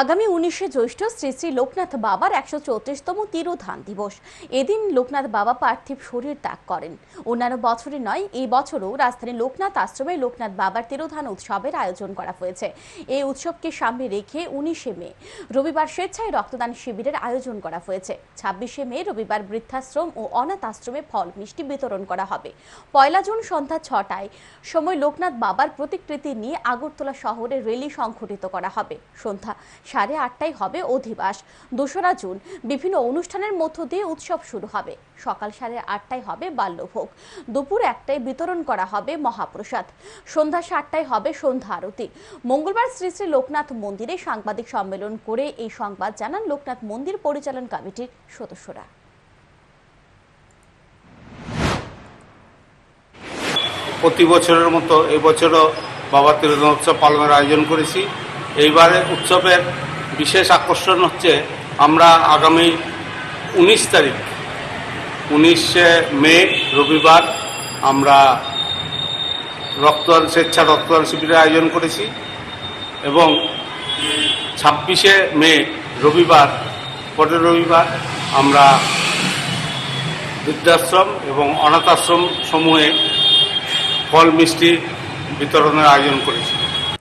আগামী উনিশে জ্যৈষ্ঠ শ্রী শ্রী লোকনাথ বাবার একশো চৌত্রিশতম তিরোধান দিবস। এদিন লোকনাথ বাবা পার্থিব শরীর ত্যাগ করেন। অন্যান্য বছরে নয়, এই বছরও রাজধানী লোকনাথ আশ্রমে লোকনাথ বাবার তিরোধান উৎসবের আয়োজন করা হয়েছে। এই উৎসবকে সামনে রেখে উনিশে মে, রবিবার স্বেচ্ছায় রক্তদান শিবিরের আয়োজন করা হয়েছে। ছাব্বিশে মে, রবিবার বৃদ্ধাশ্রম ও অনাথ আশ্রমে ফল মিষ্টি বিতরণ করা হবে। পয়লা জুন সন্ধ্যা ছটায় সময় লোকনাথ বাবার প্রতিকৃতি নিয়ে আগরতলা শহরে র্যালি সংঘটিত করা হবে। সন্ধ্যা সাড়ে আটটায় হবে অধিবাস। দোসরা জুন, বিভিন্ন অনুষ্ঠানের মধ্য দিয়ে উৎসব শুরু হবে। সকাল সাড়ে আটটায় হবে বাল্যভোগ। দুপুর একটায় বিতরণ করা হবে মহাপ্রসাদ। সন্ধ্যা সাতটায় হবে সন্ধ্যা আরতি। মঙ্গলবার শ্রী শ্রী লোকনাথ মন্দিরে সাংবাদিক সম্মেলন করে এই সংবাদ জানান লোকনাথ মন্দির পরিচালন কমিটির সদস্যরা। প্রতি বছরের মতো এবছরও বাবা তিরোধন উৎসব পালনের আয়োজন করেছি। এইবারে উৎসবের বিশেষ আকর্ষণ হচ্ছে আমরা আগামী উনিশ তারিখ, উনিশে মে রবিবার আমরা রক্তদান, স্বেচ্ছা রক্তদান শিবিরের আয়োজন করেছি এবং ছাব্বিশে মে রবিবার, পরের রবিবার আমরা বৃদ্ধাশ্রম এবং অনাথ আশ্রম সমূহে ফল মিষ্টি বিতরণের আয়োজন করেছি।